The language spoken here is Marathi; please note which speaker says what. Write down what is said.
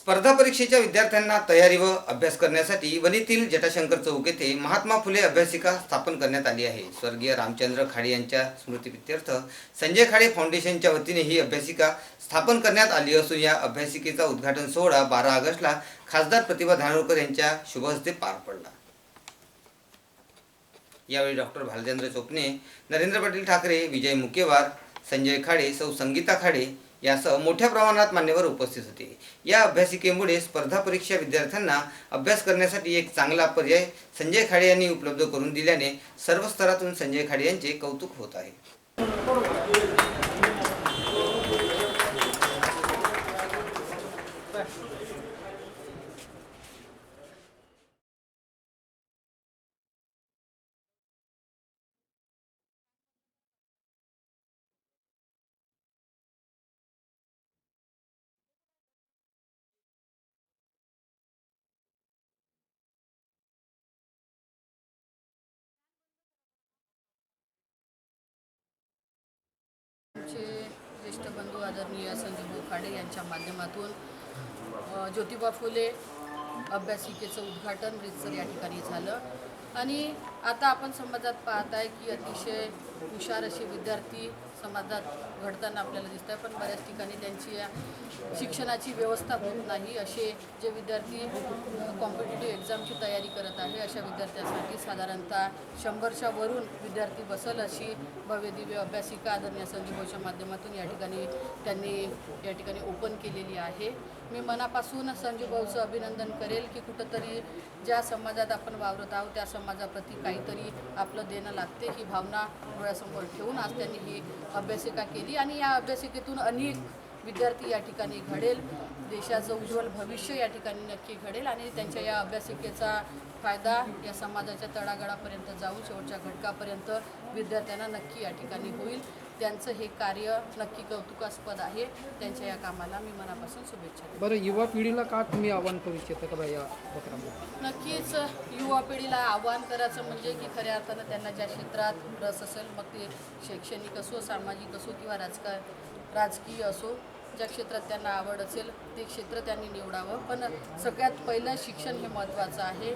Speaker 1: स्पर्धा परीक्षेच्या विद्यार्थ्यांना तयारी व अभ्यास करण्यासाठी वनीतील जटाशंकर चौक येथे महात्मा फुले अभ्यासिका स्थापन करण्यात आली आहे. स्वर्गीय रामचंद्र खाडे यांच्या स्मृतिप्रित्यर्थ संजय खाडे फाउंडेशनच्या वतीने ही अभ्यासिका स्थापन करण्यात आली असून या अभ्यासिकेचा उद्घाटन सोहळा बारा ऑगस्टला खासदार प्रतिभा धानोरकर यांच्या शुभहस्ते पार पडला. यावेळी डॉक्टर भालचंद्र चोपणे नरेंद्र पाटील ठाकरे विजय मुकेवार संजय खाडे सौ संगीता खाडे यासह मोठ्या प्रमाणात मान्यवर उपस्थित होते. या अभ्यासिकेमुळे स्पर्धा परीक्षा विद्यार्थ्यांना अभ्यास करण्यासाठी एक चांगला पर्याय संजय खाडे यांनी उपलब्ध करून दिल्याने सर्व स्तरातून संजय खाडे यांचे कौतुक होत आहे.
Speaker 2: आमचे ज्येष्ठ बंधू आदरणीय संजीव खाडे यांच्या माध्यमातून ज्योतिबा फुले अभ्यासिकेचं उद्घाटन रितसर या ठिकाणी झालं. आणि आता आपण समाजात पाहत आहे की अतिशय हुशार असे विद्यार्थी समाजात घडताना आपल्याला दिसत आहे पण बऱ्याच ठिकाणी त्यांची या शिक्षणाची व्यवस्था होत नाही. असे जे विद्यार्थी कॉम्पिटेटिव्ह एक्झामची तयारी करत आहे अशा विद्यार्थ्यांसाठी साधारणतः शंभरच्या वरून विद्यार्थी बसल अशी भव्य दिव्य अभ्यासिका आदरणीय संजीवच्या माध्यमातून या ठिकाणी त्यांनी या ठिकाणी ओपन केलेली आहे. मी मनापासून संजीव भाऊचं अभिनंदन ठरेल की कुठंतरी ज्या समाजात आपण वावरत आहोत त्या समाजाप्रती काहीतरी आपलं देणं लागते. ही भावना डोळ्यासमोर ठेवून आज त्यांनी ही अभ्यासिका केली आणि या अभ्यासिकेतून अनेक विद्यार्थी या ठिकाणी घडेल. देशाचं उज्ज्वल भविष्य या ठिकाणी नक्की घडेल आणि त्यांच्या या अभ्यासिकेचा फायदा या समाजाच्या तळागाळापर्यंत जाऊन शेवटच्या घटकापर्यंत विद्यार्थ्यांना नक्की या ठिकाणी होईल. त्यांचं हे कार्य नक्की कौतुकास्पद आहे. त्यांच्या या कामाला मी मनापासून शुभेच्छा
Speaker 3: बरं युवा पिढीला का तुम्ही आव्हान करू इच्छिता का या उपक्रमात
Speaker 2: नक्कीच युवा पिढीला आव्हान करायचं म्हणजे की खऱ्या अर्थानं त्यांना ज्या क्षेत्रात रस असेल मग ते शैक्षणिक असो सामाजिक असो किंवा राजकार राजकीय असो ज्या क्षेत्रात त्यांना आवड असेल ते क्षेत्र त्यांनी निवडावं. पण सगळ्यात पहिलं शिक्षण हे महत्त्वाचं आहे.